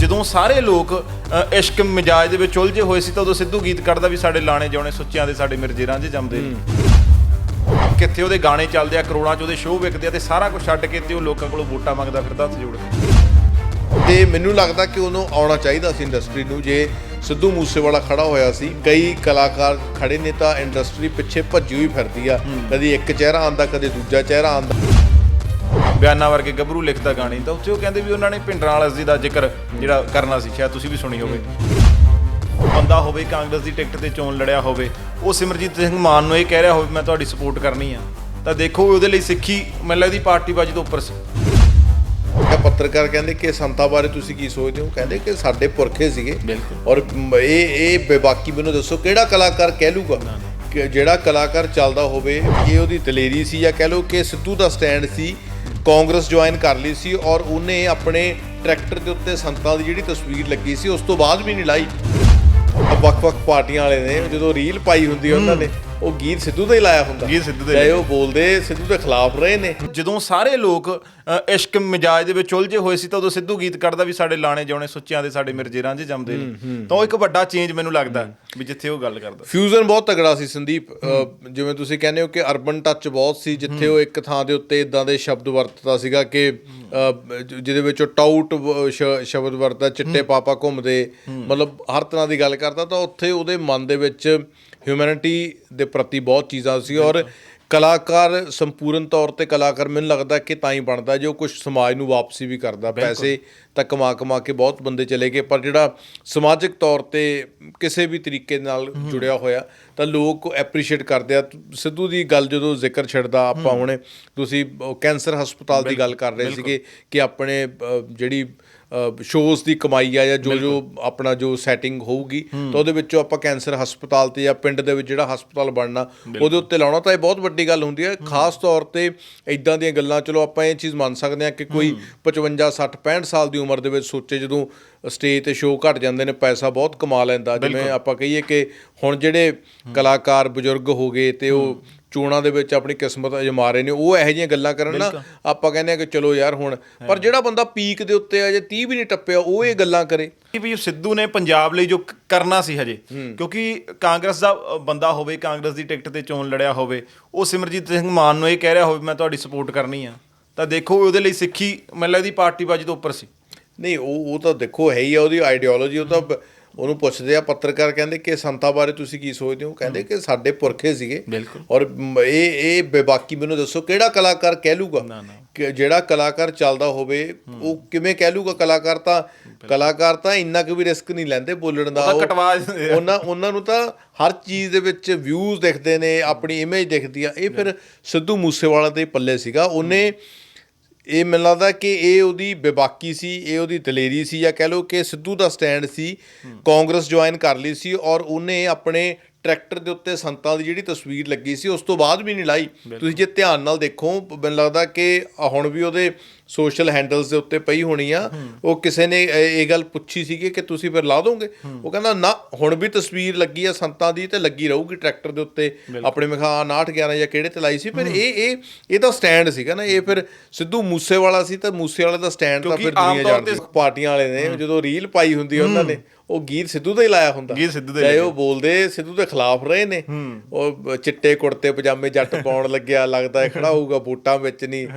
ਜਦੋਂ ਸਾਰੇ ਲੋਕ ਅ, ਇਸ਼ਕ ਮਿਜਾਜ ਦੇ ਵਿੱਚ ਉਲਝੇ ਹੋਏ ਸੀ ਤਾਂ ਉਦੋਂ ਸਿੱਧੂ ਗੀਤ ਕੱਢਦਾ ਵੀ ਸਾਡੇ ਲਾਣੇ ਜਾਉਣੇ ਸੁੱਚਿਆਂ ਦੇ ਸਾਡੇ ਮਿਰਜੇ ਰਾਂਝੇ ਜੰਮਦੇ ਕਿੱਥੇ ਉਹਦੇ ਗਾਣੇ ਚੱਲਦੇ ਆ ਕਰੋੜਾਂ ਚ ਉਹਦੇ ਸ਼ੋਅ ਵਿਕਦੇ ਆ ਤੇ ਸਾਰਾ ਕੁਝ ਛੱਡ ਕੇ ਤੇ ਉਹ ਲੋਕਾਂ ਕੋਲੋਂ ਵੋਟਾਂ ਮੰਗਦਾ ਫਿਰਦਾ ਹੱਥ ਜੋੜ ਕੇ। ਤੇ ਮੈਨੂੰ ਲੱਗਦਾ ਕਿ ਉਹਨੂੰ ਆਉਣਾ ਚਾਹੀਦਾ ਸੀ ਇੰਡਸਟਰੀ ਨੂੰ ਜੇ ਸਿੱਧੂ ਮੂਸੇਵਾਲਾ ਖੜਾ ਹੋਇਆ ਸੀ। ਕਈ ਕਲਾਕਾਰ ਖੜੇ ਨੇ ਤਾਂ ਇੰਡਸਟਰੀ ਪਿੱਛੇ ਭੱਜੀ ਹੋਈ ਫਿਰਦੀ ਆ। ਕਦੀ ਇੱਕ ਚਿਹਰਾ ਆਂਦਾ ਕਦੇ ਦੂਜਾ ਚਿਹਰਾ ਆਂਦਾ ਬਿਆਨਾਂ ਵਰਗੇ ਗੱਭਰੂ ਲਿਖਦਾ ਗਾਣੇ ਤਾਂ ਉੱਥੇ ਉਹ ਕਹਿੰਦੇ ਵੀ ਉਹਨਾਂ ਨੇ ਭਿੰਡਰਾਂ ਵਾਲਾ ਜੀ ਦਾ ਜ਼ਿਕਰ ਜਿਹੜਾ ਕਰਨਾ ਸੀ ਸ਼ਾਇਦ ਤੁਸੀਂ ਵੀ ਸੁਣੀ ਹੋਵੇ। ਬੰਦਾ ਹੋਵੇ ਕਾਂਗਰਸ ਦੀ ਟਿਕਟ ਤੇ ਚੋਣ ਲੜਿਆ ਹੋਵੇ ਉਹ ਸਿਮਰਜੀਤ ਸਿੰਘ ਮਾਨ ਨੂੰ ਇਹ ਕਹਿ ਰਿਹਾ ਹੋਵੇ ਮੈਂ ਤੁਹਾਡੀ ਸਪੋਰਟ ਕਰਨੀ ਆ। ਤਾਂ ਦੇਖੋ ਉਹਦੇ ਲਈ ਸਿੱਖੀ ਮੈਨੂੰ ਲੱਗਦੀ ਪਾਰਟੀ ਬਾਜੀ ਤੋਂ ਉੱਪਰ ਸੀ। ਕਿ ਪੱਤਰਕਾਰ ਕਹਿੰਦੇ ਕਿ ਸੰਤਾਂ ਬਾਰੇ ਤੁਸੀਂ ਕੀ ਸੋਚਦੇ ਹੋ? ਕਹਿੰਦੇ ਕਿ ਸਾਡੇ ਪੁਰਖੇ ਸੀਗੇ। ਔਰ ਇਹ ਇਹ ਬੇਬਾਕੀ ਮੈਨੂੰ ਦੱਸੋ ਕਿਹੜਾ ਕਲਾਕਾਰ ਕਹਿ ਲੂਗਾ? ਕਿ ਜਿਹੜਾ ਕਲਾਕਾਰ ਚੱਲਦਾ ਹੋਵੇ ਇਹ ਉਹਦੀ ਦਲੇਰੀ ਸੀ ਜਾਂ ਕਹਿ ਲਓ ਕਿ ਸਿੱਧੂ ਦਾ ਸਟੈਂਡ ਸੀ ਕਾਂਗਰਸ ਜੁਆਇਨ ਕਰ ਲਈ ਸੀ ਔਰ ਉਹਨੇ ਆਪਣੇ ਟਰੈਕਟਰ ਦੇ ਉੱਤੇ ਸੰਤਾਂ ਦੀ ਜਿਹੜੀ ਤਸਵੀਰ ਲੱਗੀ ਸੀ, ਉਸ ਤੋਂ ਬਾਅਦ ਵੀ ਨਹੀਂ ਲਾਈ। ਵੱਖ-ਵੱਖ ਪਾਰਟੀਆਂ ਵਾਲੇ ਨੇ ਜਦੋਂ ਰੀਲ ਪਾਈ ਹੁੰਦੀ ਉਹਨਾਂ ਨੇ ਉਹ ਗੀਤ ਸਿੱਧੂ ਦਾ ਹੀ ਲਾਇਆ ਹੁੰਦਾ। ਗੀਤ ਸਿੱਧੂ ਦਾ ਹੀ ਚਾਹੇ ਉਹ ਬੋਲਦੇ ਸਿੱਧੂ ਦੇ ਖਿਲਾਫ ਰਹੇ ਨੇ। ਜਦੋਂ ਸਾਰੇ ਲੋਕ ਇਸ਼ਕ ਮਿਜਾਜ ਦੇ ਵਿੱਚ ਉਲਝੇ ਹੋਏ ਸੀ ਤਾਂ ਉਦੋਂ ਸਿੱਧੂ ਗੀਤ ਕੱਢਦਾ ਵੀ ਸਾਡੇ ਲਾਣੇ ਜਾਉਣੇ ਸੁੱਚਿਆਂ ਦੇ ਸਾਡੇ ਮਿਰਜੇ ਰਾਂਝੇ ਜੰਮਦੇ ਨੇ। ਤਾਂ ਉਹ ਇੱਕ ਵੱਡਾ ਚੇਂਜ ਮੈਨੂੰ ਲੱਗਦਾ ਵੀ ਜਿੱਥੇ ਉਹ ਗੱਲ ਕਰਦਾ। ਫਿਊਜ਼ਨ ਬਹੁਤ ਤਗੜਾ ਸੀ ਸੰਦੀਪ। ਜਿਵੇਂ ਤੁਸੀਂ ਕਹਿੰਦੇ ਹੋ ਕਿ ਅਰਬਨ ਟੱਚ ਬਹੁਤ ਸੀ ਜਿੱਥੇ ਉਹ ਇੱਕ ਥਾਂ ਦੇ ਉੱਤੇ ਇਦਾਂ ਦੇ ਸ਼ਬਦ ਵਰਤਦਾ ਸੀਗਾ ਕਿ ਜਿਹਦੇ ਵਿੱਚ ਉਹ ਟਾਊਟ ਸ਼ਬਦ ਵਰਤਦਾ ਚਿੱਟੇ ਪਾਪਾ ਘੁੰਮਦੇ ਮਤਲਬ ਹਰ ਤਰ੍ਹਾਂ ਦੀ ਗੱਲ ਕਰਦਾ ਤਾਂ ਉੱਥੇ ਉਹਦੇ ਮਨ ਦੇ ਵਿੱਚ ਹਿਊਮੈਨਿਟੀ ਦੇ ਪ੍ਰਤੀ ਬਹੁਤ ਚੀਜ਼ਾਂ ਸੀ ਔਰ ਕਲਾਕਾਰ ਸੰਪੂਰਨ ਤੌਰ ਤੇ ਕਲਾਕਾਰ ਮੈਨੂੰ ਲੱਗਦਾ ਕਿ ਤਾਂ ਹੀ ਬਣਦਾ ਜੋ ਕੁਝ ਸਮਾਜ ਨੂੰ ਵਾਪਸੀ ਵੀ ਕਰਦਾ। ਪੈਸੇ ਤਾਂ ਕਮਾ ਕਮਾ ਕੇ ਬਹੁਤ ਬੰਦੇ ਚਲੇ ਗਏ ਪਰ ਜਿਹੜਾ ਸਮਾਜਿਕ ਤੌਰ ਤੇ ਕਿਸੇ ਵੀ ਤਰੀਕੇ ਨਾਲ ਜੁੜਿਆ ਹੋਇਆ ਤਾਂ ਲੋਕ ਐਪਰੀਸ਼ੀਏਟ ਕਰਦੇ ਆ। ਸਿੱਧੂ ਦੀ ਗੱਲ ਜਦੋਂ ਜ਼ਿਕਰ ਛਿੜਦਾ ਆਪਾਂ ਹੁਣੇ ਤੁਸੀਂ ਕੈਂਸਰ ਹਸਪਤਾਲ ਦੀ ਗੱਲ ਕਰ ਰਹੇ ਸੀਗੇ ਕਿ ਆਪਣੇ ਜਿਹੜੀ ਸ਼ੋਜ਼ ਦੀ ਕਮਾਈ ਆ ਜਾਂ ਜੋ ਜੋ ਆਪਣਾ ਜੋ ਸੈਟਿੰਗ ਹੋਊਗੀ ਤਾਂ ਉਹਦੇ ਵਿੱਚੋਂ ਆਪਾਂ ਕੈਂਸਰ ਹਸਪਤਾਲ ਤੇ ਜਾਂ ਪਿੰਡ ਦੇ ਵਿੱਚ ਜਿਹੜਾ ਹਸਪਤਾਲ ਬਣਨਾ ਉਹਦੇ ਉੱਤੇ ਲਾਉਣਾ ਤਾਂ ਇਹ ਬਹੁਤ ਵੱਡੀ ਗੱਲ ਹੁੰਦੀ ਹੈ। ਖਾਸ ਤੌਰ ਤੇ ਇਦਾਂ ਦੀਆਂ ਗੱਲਾਂ ਚਲੋ ਆਪਾਂ ਇਹ ਚੀਜ਼ ਮੰਨ ਸਕਦੇ ਹਾਂ ਕਿ ਕੋਈ 55 60 65 ਸਾਲ ਦੀ ਉਮਰ ਦੇ ਵਿੱਚ ਸੋਚੇ ਜਦੋਂ ਸਟੇਜ ਤੇ ਸ਼ੋਅ ਘਟ ਜਾਂਦੇ ਨੇ ਪੈਸਾ ਬਹੁਤ ਕਮਾ ਲੈਂਦਾ। ਜਿਵੇਂ ਆਪਾਂ ਕਹੀਏ ਕਿ ਹੁਣ ਜਿਹੜੇ ਕਲਾਕਾਰ ਬਜ਼ੁਰਗ ਹੋ ਗਏ ਤੇ ਉਹ ਚੋਣਾਂ ਦੇ ਵਿੱਚ ਆਪਣੀ ਕਿਸਮਤ ਅਜਮਾ ਰਹੇ ਨੇ ਉਹ ਇਹੋ ਜਿਹੀਆਂ ਗੱਲਾਂ ਕਰਨ ਨਾ ਆਪਾਂ ਕਹਿੰਦੇ ਆ ਕਿ ਚਲੋ ਯਾਰ ਹੁਣ ਪਰ ਜਿਹੜਾ ਬੰਦਾ ਪੀਕ ਦੇ ਉੱਤੇ ਆ ਜੇ 30 ਵੀ ਨਹੀਂ ਟੱਪਿਆ ਉਹ ਇਹ ਗੱਲਾਂ ਕਰੇ। ਕਿ ਵੀ ਸਿੱਧੂ ਨੇ ਪੰਜਾਬ ਲਈ ਜੋ ਕਰਨਾ ਸੀ ਹਜੇ ਕਿਉਂਕਿ ਕਾਂਗਰਸ ਦਾ ਬੰਦਾ ਹੋਵੇ ਕਾਂਗਰਸ ਦੀ ਟਿਕਟ ਤੇ ਚੋਣ ਲੜਿਆ ਹੋਵੇ ਉਹ ਸਿਮਰਜੀਤ ਸਿੰਘ ਮਾਨ ਨੂੰ ਇਹ ਕਹਿ ਰਿਹਾ ਹੋਵੇ ਮੈਂ ਤੁਹਾਡੀ ਸਪੋਰਟ ਕਰਨੀ ਆ। ਤਾਂ ਦੇਖੋ ਉਹਦੇ ਲਈ ਸਿੱਖੀ ਮੈਨੂੰ ਲੱਗਦੀ ਪਾਰਟੀ ਬਾਜੀ ਤੋਂ ਉੱਪਰ ਸੀ। ਨਹੀਂ ਉਹ ਉਹ ਤਾਂ ਦੇਖੋ ਹੈ ਹੀ ਆ ਉਹਦੀ ਆਈਡੀਓਲੋਜੀ ਉਹ ਤਾਂ ਉਹਨੂੰ ਪੁੱਛਦੇ ਆ ਪੱਤਰਕਾਰ ਕਹਿੰਦੇ ਕਿ ਸੰਤਾਂ ਬਾਰੇ ਤੁਸੀਂ ਕੀ ਸੋਚਦੇ ਹੋ? ਕਹਿੰਦੇ ਕਿ ਸਾਡੇ ਪੁਰਖੇ ਸੀਗੇ। ਔਰ ਇਹ ਇਹ ਬੇਬਾਕੀ ਮੈਨੂੰ ਦੱਸੋ ਕਿਹੜਾ ਕਲਾਕਾਰ ਕਹਿ ਲੂਗਾ? ਕਿ ਜਿਹੜਾ ਕਲਾਕਾਰ ਚੱਲਦਾ ਹੋਵੇ ਉਹ ਕਿਵੇਂ ਕਹਿ ਲੂਗਾ ਕਲਾਕਾਰ ਤਾਂ? ਕਲਾਕਾਰ ਤਾਂ ਇੰਨਾ ਕੁ ਵੀ ਰਿਸਕ ਨਹੀਂ ਲੈਂਦੇ ਬੋਲਣ ਦਾ। ਉਹਨਾਂ ਉਹਨਾਂ ਨੂੰ ਤਾਂ ਹਰ ਚੀਜ਼ ਦੇ ਵਿੱਚ ਵਿਊਜ਼ ਦਿਖਦੇ ਨੇ ਆਪਣੀ ਇਮੇਜ ਦਿਖਦੀ ਆ। ਇਹ ਫਿਰ ਸਿੱਧੂ ਮੂਸੇਵਾਲਾ ਦੇ ਪੱਲੇ ਸੀਗਾ। ਉਹਨੇ ਇਹ ਮੈਨੂੰ ਲੱਗਦਾ ਕਿ ਇਹ ਉਹਦੀ ਬੇਬਾਕੀ ਸੀ ਇਹ ਉਹਦੀ ਦਲੇਰੀ ਸੀ ਜਾਂ ਕਹਿ ਲਓ ਕਿ ਸਿੱਧੂ ਦਾ ਸਟੈਂਡ ਸੀ ਕਾਂਗਰਸ ਜੁਆਇਨ ਕਰ ਲਈ ਸੀ ਔਰ ਉਹਨੇ ਆਪਣੇ ਟਰੈਕਟਰ ਦੇ ਉੱਤੇ ਸੰਤਾਂ ਦੀ ਜਿਹੜੀ ਤਸਵੀਰ ਲੱਗੀ ਸੀ ਉਸ ਤੋਂ ਬਾਅਦ ਵੀ ਨਹੀਂ ਲਾਈ। ਤੁਸੀਂ ਜੇ ਧਿਆਨ ਨਾਲ ਦੇਖੋ ਮੈਨੂੰ ਲੱਗਦਾ ਕਿ ਹੁਣ ਵੀ ਉਹਦੇ ਸੋਸ਼ਲ ਹੈਂਡਲਸ ਦੇ ਉੱਤੇ ਪਈ ਹੋਣੀ ਆ। ਉਹ ਕਿਸੇ ਨੇ ਇਹ ਗੱਲ ਪੁੱਛੀ ਸੀਗੀ ਕਿ ਤੁਸੀਂ ਫਿਰ ਲਾ ਦੋਗੇ? ਉਹ ਕਹਿੰਦਾ ਨਾ ਹੁਣ ਵੀ ਤਸਵੀਰ ਲੱਗੀ ਆ ਸੰਤਾਂ ਦੀ ਤੇ ਲੱਗੀ ਰਹੂਗੀ ਟਰੈਕਟਰ ਦੇ ਉੱਤੇ। ਆਪਣੇ ਮਖਾ 69 11 ਜਾਂ ਕਿਹੜੇ ਤੇ ਲਾਈ ਸੀ? ਫਿਰ ਇਹ ਇਹ ਇਹਦਾ ਸਟੈਂਡ ਸੀਗਾ ਨਾ ਇਹ ਫਿਰ ਸਿੱਧੂ ਮੂਸੇਵਾਲਾ ਸੀ ਤਾਂ ਮੂਸੇਵਾਲੇ ਦਾ ਸਟੈਂਡ ਤਾਂ ਫਿਰ ਦੁਨੀਆ ਜਾਣਦੀ ਪਾਰਟੀਆਂ ਵਾਲੇ ਨੇ ਜਦੋਂ ਰੀਲ ਪਾਈ ਹੁੰਦੀ ਉਹਨਾਂ ਨੇ ਉਹ ਗੀਤ ਸਿੱਧੂ ਦਾ ਹੀ ਲਾਇਆ ਹੁੰਦਾ। ਗੀਤ ਸਿੱਧੂ ਦਾ ਚਾਹੇ ਉਹ ਬੋਲਦੇ ਸਿੱਧੂ ਦੇ ਖਿਲਾਫ ਰਹੇ ਨੇ। ਉਹ ਚਿੱਟੇ ਕੁੜਤੇ ਪਜਾਮੇ ਜੱਟ ਪਾਉਣ ਲੱਗਿਆ ਲੱਗਦਾ ਖੜਾ ਹੋਊਗਾ ਬੂਟਾਂ ਵਿੱਚ ਨਹੀਂ